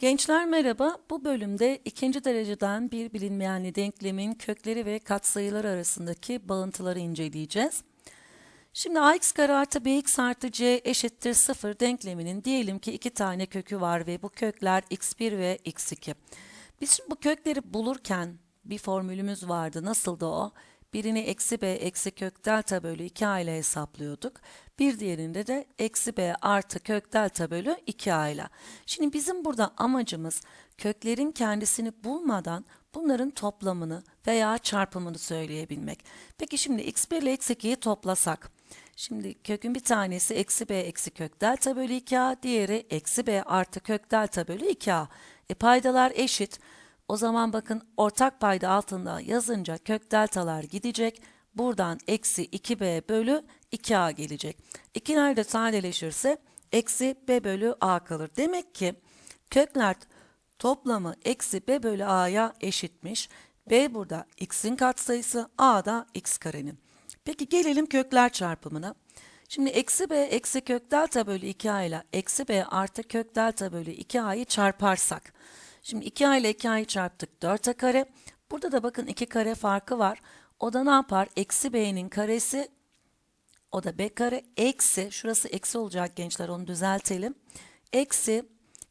Gençler merhaba. Bu bölümde ikinci dereceden bir bilinmeyenli denklemin kökleri ve katsayıları arasındaki bağıntıları inceleyeceğiz. Şimdi ax kare artı bx artı c eşittir 0 denkleminin diyelim ki iki tane kökü var ve bu kökler x1 ve x2. Biz şimdi bu kökleri bulurken bir formülümüz vardı. Nasıldı o? Birini eksi b eksi kök delta bölü 2a ile hesaplıyorduk. Bir diğerinde de eksi b artı kök delta bölü 2a ile. Şimdi bizim burada amacımız köklerin kendisini bulmadan bunların toplamını veya çarpımını söyleyebilmek. Peki şimdi x1 ile x2'yi toplasak. Şimdi kökün bir tanesi eksi b eksi kök delta bölü 2a, diğeri eksi b artı kök delta bölü 2a. E paydalar eşit. O zaman bakın ortak payda altında yazınca kök deltalar gidecek. Buradan eksi 2b bölü 2a gelecek. İkiler de sadeleşirse eksi b bölü a kalır. Demek ki kökler toplamı eksi b bölü a'ya eşitmiş. b burada x'in katsayısı a da x karenin. Peki gelelim kökler çarpımına. Şimdi eksi b eksi kök delta bölü 2a ile eksi b artı kök delta bölü 2a'yı çarparsak. Şimdi 2a ile 2a'yı çarptık 4a kare. Burada da bakın 2 kare farkı var. O da ne yapar? Eksi b'nin karesi o da b kare eksi şurası eksi olacak gençler onu düzeltelim. Eksi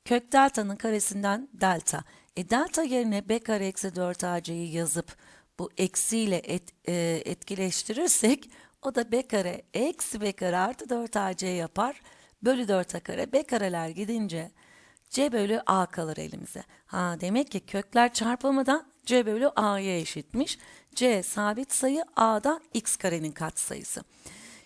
kök delta'nın karesinden delta. E delta yerine b kare eksi 4ac'yi yazıp bu eksiyle et, e, etkileştirirsek o da b kare eksi b kare artı 4ac yapar. Bölü 4a kare b kareler gidince c bölü a kalır elimize. Ha demek ki kökler çarpımı da c bölü a'ya eşitmiş. c sabit sayı a da x karenin katsayısı.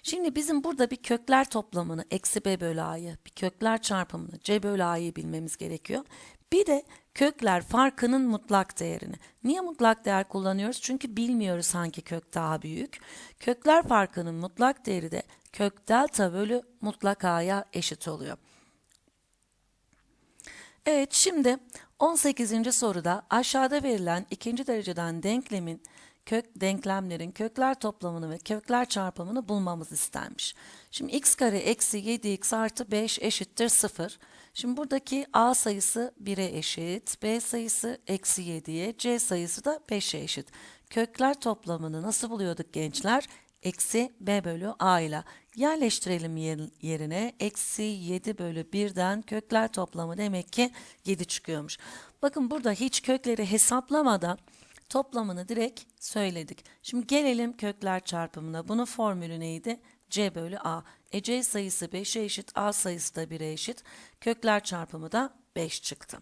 Şimdi bizim burada bir kökler toplamını eksi b bölü a'yı, bir kökler çarpımını c bölü a'yı bilmemiz gerekiyor. Bir de kökler farkının mutlak değerini. Niye mutlak değer kullanıyoruz? Çünkü bilmiyoruz hangi kök daha büyük. Kökler farkının mutlak değeri de kök delta bölü mutlak a'ya eşit oluyor. Evet şimdi 18. soruda aşağıda verilen ikinci dereceden denklemin kök denklemlerin kökler toplamını ve kökler çarpımını bulmamız istenmiş. Şimdi x kare eksi 7x artı 5 eşittir 0. Şimdi buradaki a sayısı 1'e eşit, b sayısı eksi 7'ye, c sayısı da 5'e eşit. Kökler toplamını nasıl buluyorduk gençler? Eksi b bölü a ile yerleştirelim yerine. Eksi 7 bölü 1'den kökler toplamı demek ki 7 çıkıyormuş. Bakın burada hiç kökleri hesaplamadan toplamını direkt söyledik. Şimdi gelelim kökler çarpımına. Bunun formülü neydi? C bölü A. E C sayısı 5'e eşit, A sayısı da 1'e eşit. Kökler çarpımı da 5 çıktı.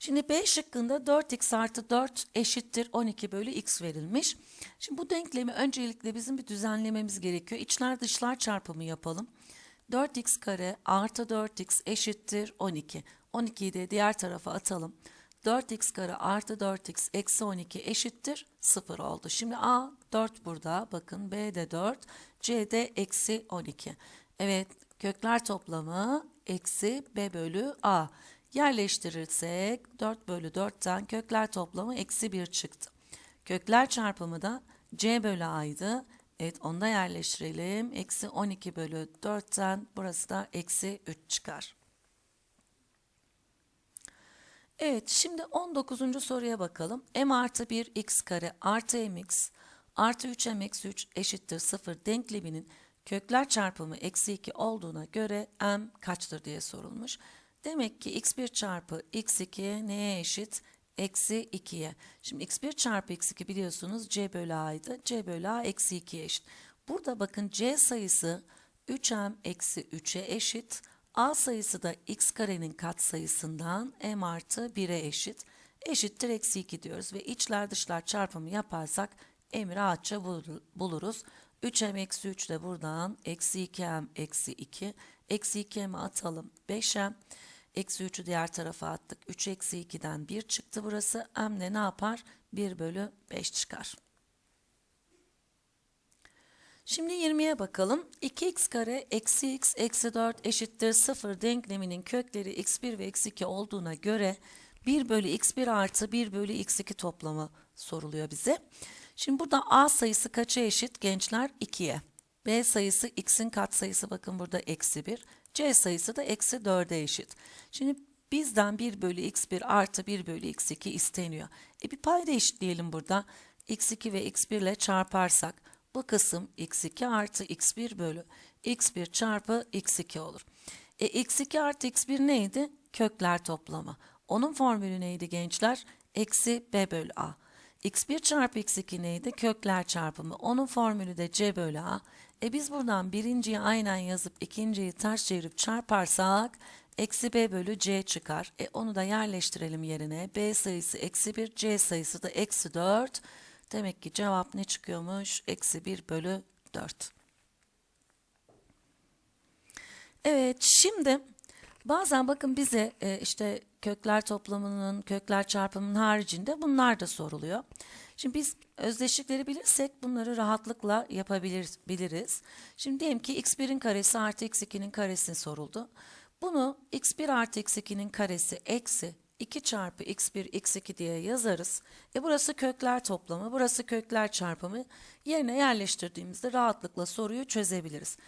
Şimdi B şıkkında 4x artı 4 eşittir 12 bölü x verilmiş. Şimdi bu denklemi öncelikle bizim bir düzenlememiz gerekiyor. İçler dışlar çarpımı yapalım. 4x kare artı 4x eşittir 12. 12'yi de diğer tarafa atalım. 4x kare artı 4x eksi 12 eşittir 0 oldu. Şimdi a 4 burada bakın b de 4 c de eksi 12. Evet kökler toplamı eksi b bölü a. Yerleştirirsek 4 bölü 4'ten kökler toplamı eksi 1 çıktı. Kökler çarpımı da c bölü a'ydı. Evet onu da yerleştirelim. Eksi 12 bölü 4'ten burası da eksi 3 çıkar. Evet şimdi 19. soruya bakalım. m artı 1 x kare artı mx artı 3 mx 3 eşittir 0 denkleminin kökler çarpımı eksi 2 olduğuna göre m kaçtır diye sorulmuş. Demek ki x1 çarpı x2 neye eşit? Eksi 2'ye. Şimdi x1 çarpı x2 biliyorsunuz c bölü a'ydı. c bölü a eksi 2'ye eşit. Burada bakın c sayısı 3m eksi 3'e eşit. A sayısı da x karenin katsayısından m artı 1'e eşit. Eşittir eksi 2 diyoruz ve içler dışlar çarpımı yaparsak m'i rahatça buluruz. 3m eksi 3 de buradan eksi 2m eksi 2. Eksi 2m'i atalım 5m. Eksi 3'ü diğer tarafa attık. 3 eksi 2'den 1 çıktı burası. M ne yapar? 1 bölü 5 çıkar. Şimdi 20'ye bakalım. 2x kare eksi x eksi 4 eşittir 0 denkleminin kökleri x1 ve x2 olduğuna göre 1 bölü x1 artı 1 bölü x2 toplamı soruluyor bize. Şimdi burada a sayısı kaça eşit gençler? 2'ye. b sayısı x'in katsayısı bakın burada eksi 1. c sayısı da eksi 4'e eşit. Şimdi Bizden 1 bölü x1 artı 1 bölü x2 isteniyor. E bir payda eşitleyelim burada. x2 ve x1 ile çarparsak bu kısım x2 artı x1 bölü x1 çarpı x2 olur. E x2 artı x1 neydi? Kökler toplamı. Onun formülü neydi gençler? Eksi b bölü a. x1 çarpı x2 neydi? Kökler çarpımı. Onun formülü de c bölü a. E biz buradan birinciyi aynen yazıp ikinciyi ters çevirip çarparsak eksi b bölü c çıkar. E onu da yerleştirelim yerine. b sayısı eksi 1, c sayısı da eksi 4. Demek ki cevap ne çıkıyormuş? Eksi 1 bölü 4. Evet şimdi bazen bakın bize e, işte kökler toplamının, kökler çarpımının haricinde bunlar da soruluyor. Şimdi biz özdeşlikleri bilirsek bunları rahatlıkla yapabiliriz. Şimdi diyelim ki x1'in karesi artı x2'nin karesi soruldu. Bunu x1 artı x2'nin karesi eksi 2 çarpı x1 x2 diye yazarız. E burası kökler toplamı, burası kökler çarpımı. Yerine yerleştirdiğimizde rahatlıkla soruyu çözebiliriz.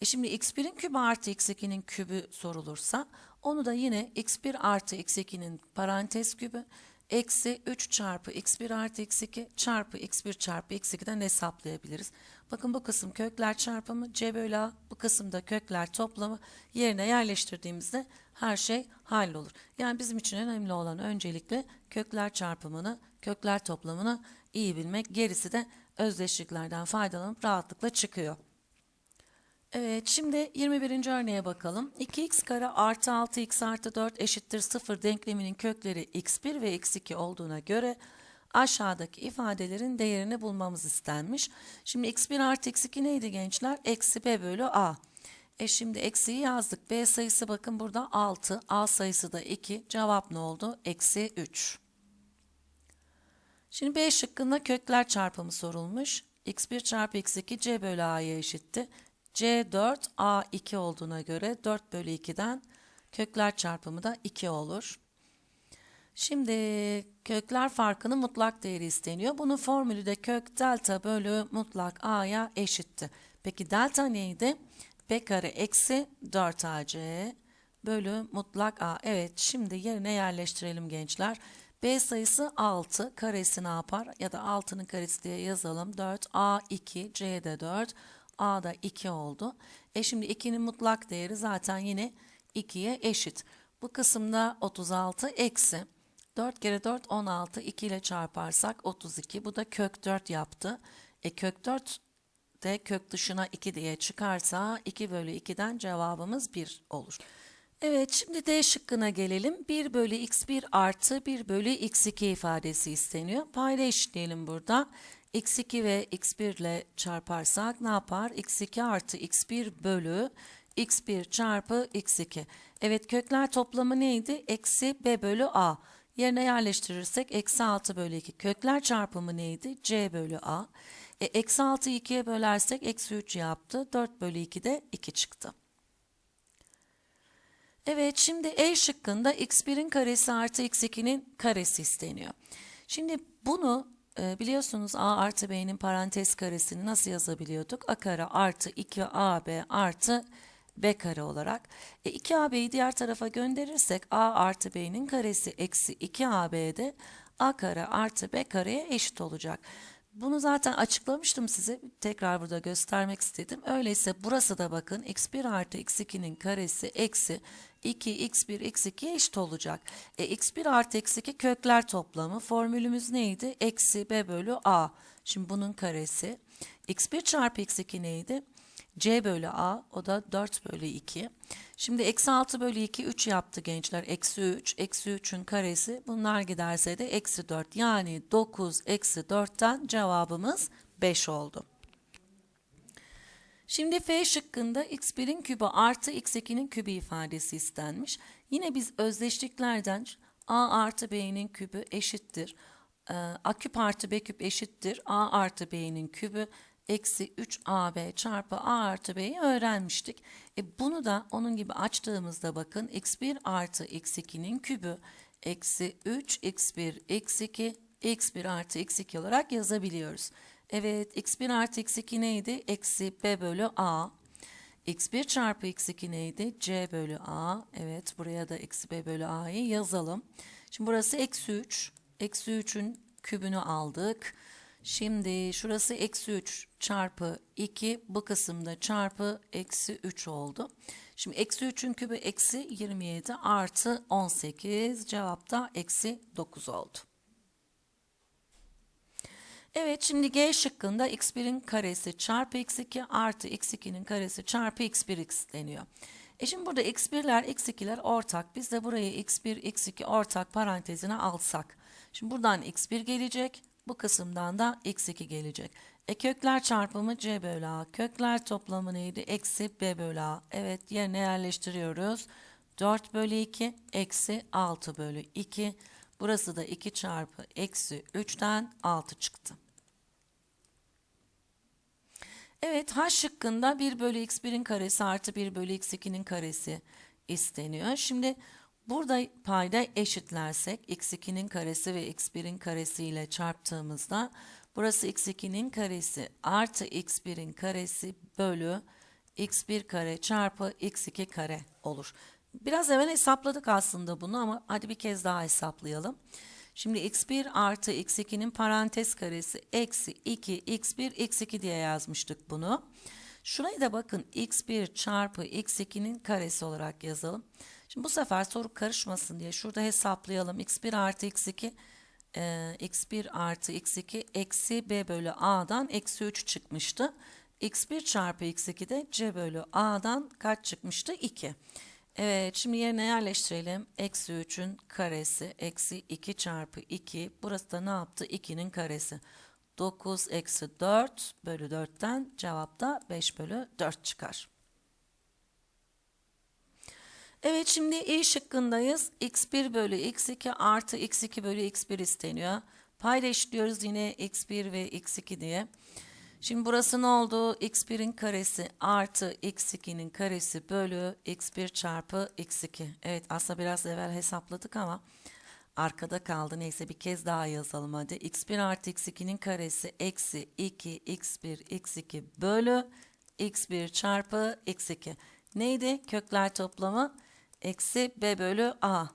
E şimdi x1'in kübü artı x2'nin kübü sorulursa onu da yine x1 artı x2'nin parantez kübü eksi 3 çarpı x1 artı x2 çarpı x1 çarpı x2'den hesaplayabiliriz. Bakın bu kısım kökler çarpımı c bölü a bu kısımda kökler toplamı yerine yerleştirdiğimizde her şey hallolur. Yani bizim için önemli olan öncelikle kökler çarpımını, kökler toplamını iyi bilmek. Gerisi de özdeşliklerden faydalanıp rahatlıkla çıkıyor. Evet şimdi 21. örneğe bakalım. 2x kare artı 6x artı 4 eşittir 0 denkleminin kökleri x1 ve x2 olduğuna göre aşağıdaki ifadelerin değerini bulmamız istenmiş. Şimdi x1 artı x2 neydi gençler? Eksi b bölü a. E şimdi eksiyi yazdık. B sayısı bakın burada 6. A sayısı da 2. Cevap ne oldu? Eksi 3. Şimdi B şıkkında kökler çarpımı sorulmuş. x1 çarpı x2 c bölü a'ya eşitti. C4 A2 olduğuna göre 4 bölü 2'den kökler çarpımı da 2 olur. Şimdi kökler farkının mutlak değeri isteniyor. Bunun formülü de kök delta bölü mutlak A'ya eşitti. Peki delta neydi? B kare eksi 4AC bölü mutlak A. Evet şimdi yerine yerleştirelim gençler. B sayısı 6 karesi ne yapar? Ya da 6'nın karesi diye yazalım. 4 A2 C'de 4 A'da 2 oldu. E şimdi 2'nin mutlak değeri zaten yine 2'ye eşit. Bu kısımda 36 eksi 4 kere 4 16 2 ile çarparsak 32 bu da kök 4 yaptı. E kök 4 de kök dışına 2 diye çıkarsa 2 bölü 2'den cevabımız 1 olur. Evet şimdi D şıkkına gelelim. 1 bölü x1 artı 1 bölü x2 ifadesi isteniyor. Payda eşitleyelim burada x2 ve x1 ile çarparsak ne yapar? x2 artı x1 bölü x1 çarpı x2. Evet kökler toplamı neydi? Eksi b bölü a. Yerine yerleştirirsek eksi 6 bölü 2. Kökler çarpımı neydi? c bölü a. E, eksi 6'yı 2'ye bölersek eksi 3 yaptı. 4 bölü 2 de 2 çıktı. Evet şimdi E şıkkında x1'in karesi artı x2'nin karesi isteniyor. Şimdi bunu e, biliyorsunuz a artı b'nin parantez karesini nasıl yazabiliyorduk? a kare artı 2ab artı b kare olarak. E, 2ab'yi diğer tarafa gönderirsek a artı b'nin karesi eksi 2ab'de a kare artı b kareye eşit olacak. Bunu zaten açıklamıştım size. Tekrar burada göstermek istedim. Öyleyse burası da bakın x1 artı x2'nin karesi eksi 2 x1 x2 eşit olacak. E, x1 artı x2 kökler toplamı. Formülümüz neydi? Eksi b bölü a. Şimdi bunun karesi. x1 çarpı x2 neydi? c bölü a o da 4 bölü 2. Şimdi eksi 6 bölü 2 3 yaptı gençler. Eksi 3. Eksi 3'ün karesi bunlar giderse de eksi 4. Yani 9 eksi 4'ten cevabımız 5 oldu. Şimdi F şıkkında x1'in kübü artı x2'nin kübü ifadesi istenmiş. Yine biz özdeşliklerden a artı b'nin kübü eşittir. a küp artı b küp eşittir. a artı b'nin kübü eksi 3ab çarpı a artı b'yi öğrenmiştik. E bunu da onun gibi açtığımızda bakın x1 artı x2'nin kübü eksi 3 x1 x2 x1 artı x2 olarak yazabiliyoruz. Evet x1 artı x2 neydi? Eksi b bölü a. x1 çarpı x2 neydi? c bölü a. Evet buraya da eksi b bölü a'yı yazalım. Şimdi burası eksi 3. Eksi 3'ün kübünü aldık. Şimdi şurası eksi 3 çarpı 2 bu kısımda çarpı eksi 3 oldu. Şimdi eksi 3'ün kübü eksi 27 artı 18 cevap da eksi 9 oldu. Evet şimdi G şıkkında x1'in karesi çarpı x2 artı x2'nin karesi çarpı x1x deniyor. E şimdi burada x1'ler x2'ler ortak. Biz de burayı x1 x2 ortak parantezine alsak. Şimdi buradan x1 gelecek. Bu kısımdan da x2 gelecek. E kökler çarpımı c bölü a. Kökler toplamı neydi? Eksi b bölü a. Evet yerine yerleştiriyoruz. 4 bölü 2 eksi 6 bölü 2. Burası da 2 çarpı eksi 3'ten 6 çıktı. Evet H şıkkında 1 bölü x1'in karesi artı 1 bölü x2'nin karesi isteniyor. Şimdi burada payda eşitlersek x2'nin karesi ve x1'in karesi ile çarptığımızda burası x2'nin karesi artı x1'in karesi bölü x1 kare çarpı x2 kare olur. Biraz evvel hesapladık aslında bunu ama hadi bir kez daha hesaplayalım. Şimdi x1 artı x2'nin parantez karesi eksi 2 x1 x2 diye yazmıştık bunu. Şurayı da bakın x1 çarpı x2'nin karesi olarak yazalım. Şimdi bu sefer soru karışmasın diye şurada hesaplayalım. x1 artı x2 e, x1 artı x2 eksi b bölü a'dan eksi 3 çıkmıştı. x1 çarpı x2 de c bölü a'dan kaç çıkmıştı? 2. Evet şimdi yerine yerleştirelim. Eksi 3'ün karesi eksi 2 çarpı 2. Burası da ne yaptı? 2'nin karesi. 9 eksi 4 bölü 4'ten cevap da 5 bölü 4 çıkar. Evet şimdi i şıkkındayız. x1 bölü x2 artı x2 bölü x1 isteniyor. Payda eşitliyoruz yine x1 ve x2 diye. Şimdi burası ne oldu? x1'in karesi artı x2'nin karesi bölü x1 çarpı x2. Evet aslında biraz evvel hesapladık ama arkada kaldı. Neyse bir kez daha yazalım hadi. x1 artı x2'nin karesi eksi 2 x1 x2 bölü x1 çarpı x2. Neydi? Kökler toplamı eksi b bölü a.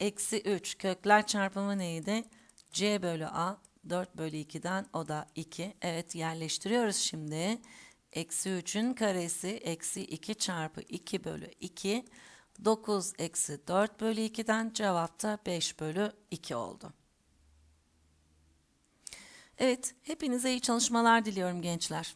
Eksi 3 kökler çarpımı neydi? c bölü a 4 bölü 2'den o da 2. Evet yerleştiriyoruz şimdi. Eksi 3'ün karesi eksi 2 çarpı 2 bölü 2. 9 eksi 4 bölü 2'den cevap da 5 bölü 2 oldu. Evet hepinize iyi çalışmalar diliyorum gençler.